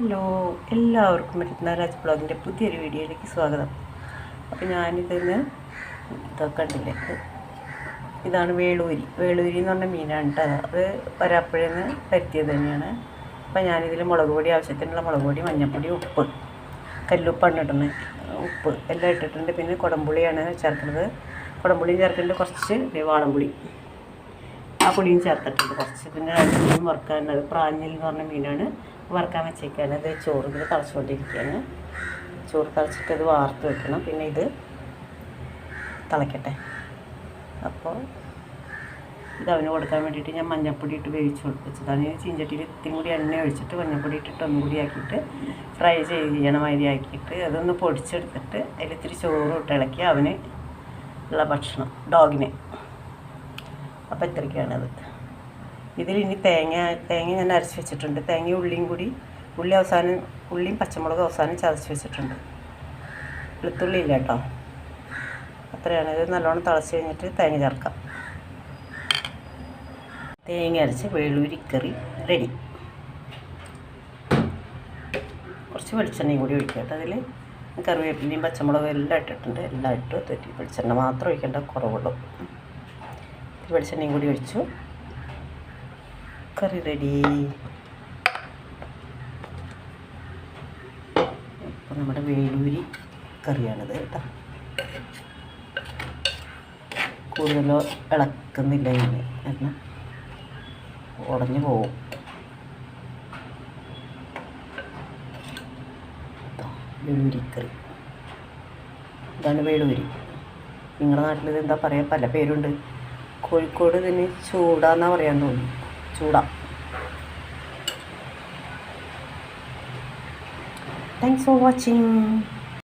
Hello എല്ലാവർക്കും രാജ് ബ്ലോഗിന്റെ പുതിയൊരു വീഡിയോയിലേക്ക് സ്വാഗതം. അപ്പോൾ ഞാനിതിന് ഇതൊക്കെ കണ്ടില്ലേ ഇതാണ് വേളൂരി. വേളൂരി എന്ന് പറഞ്ഞ മീനാണ് കേട്ടോ അത്. വരാപ്പുഴയിൽ നിന്ന് പറ്റിയത് തന്നെയാണ്. അപ്പോൾ ഞാനിതിൽ മുളക് പൊടി ആവശ്യത്തിനുള്ള മുളക് പൊടി മഞ്ഞൾപ്പൊടി ഉപ്പ് കല്ലുപ്പാണ് ഇടുന്നത്. ഉപ്പ് എല്ലാം ഇട്ടിട്ടുണ്ട്. പിന്നെ കുടംപുളിയാണ് ചേർക്കുന്നത്. കുടംപുളിയും ചേർക്കുന്നുണ്ട്. കുറച്ച് വാളംപുളി. ആ പുളിയും ചേർത്തിട്ടുണ്ട് കുറച്ച്. പിന്നെ മീൻ വറുക്കാനുള്ളത് പ്രാഞ്ഞിൽ എന്ന് പറഞ്ഞ മീനാണ്. വറുക്കാൻ വെച്ചേക്കാണ്. അത് ചോറ് ഇതിൽ തിളച്ചുകൊണ്ടിരിക്കുകയാണ്. ചോറ് തിളച്ചിട്ട് അത് വാർത്ത് വെക്കണം. പിന്നെ ഇത് തിളയ്ക്കട്ടെ അപ്പോൾ ഇത് അവന് കൊടുക്കാൻ വേണ്ടിയിട്ട് ഞാൻ മഞ്ഞൾപ്പൊടി ഇട്ട് വേവിച്ച് വെച്ചതാണ് ഈ ചീഞ്ചട്ടിയിൽ ഇത്തിരി കൂടി എണ്ണ ഒഴിച്ചിട്ട് മഞ്ഞൾപ്പൊടി ഇട്ടിട്ട് ഒന്നും കൂടി ആക്കിയിട്ട് ഫ്രൈ ചെയ്യണ മാതിരി ആക്കിയിട്ട്. അതൊന്ന് പൊടിച്ചെടുത്തിട്ട് അതിൽ ഇത്തിരി ചോറ് ഇട്ട് ഇളക്കി അവന് ഉള്ള ഭക്ഷണം ഡോഗിന്. അപ്പോൾ ഇത്രയ്ക്കാണത് ഇതിൽ ഇനി തേങ്ങ തേങ്ങ ഞാൻ അരച്ച് വെച്ചിട്ടുണ്ട്. തേങ്ങ ഉള്ളിയും കൂടി ഉള്ളി അവസാനം ഉള്ളിയും പച്ചമുളകും അവസാനം ചതച്ച് വെച്ചിട്ടുണ്ട്. വെളുത്തുള്ളി ഇല്ല കേട്ടോ. അത്രയാണ്. ഇത് നല്ലോണം തിളച്ച് കഴിഞ്ഞിട്ട് തേങ്ങ ചേർക്കാം. തേങ്ങ അരച്ച് വേളൂരിക്കറി റെഡി കുറച്ച് വെളിച്ചെണ്ണയും കൂടി ഒഴിക്കാം കേട്ടോ. അതിൽ കറിവേപ്പിലയും പച്ചമുളകും എല്ലാം ഇട്ടിട്ടുണ്ട്. എല്ലാം ഇട്ട് തെറ്റി വെളിച്ചെണ്ണ മാത്രം ഒഴിക്കേണ്ട കുറവുള്ളൂ. വെളിച്ചെണ്ണയും കൂടി ഒഴിച്ചു. കറി റെഡി അപ്പോൾ നമ്മുടെ വേലൂരി കറിയാണിത് കേട്ടോ. കൂടുതലോ ഇളക്കുന്നില്ല ഇന്ന് കാരണം ഉടഞ്ഞു പോവും. വേലൂരിക്കറി ഇതാണ് വേലൂരി. നിങ്ങളുടെ നാട്ടിൽ ഇതെന്താ പറയുക പല പേരുണ്ട്? കോഴിക്കോട് ഇതിന് ചൂടാന്നാ പറയാൻ തോന്നുന്നു. చూడ. Thanks for watching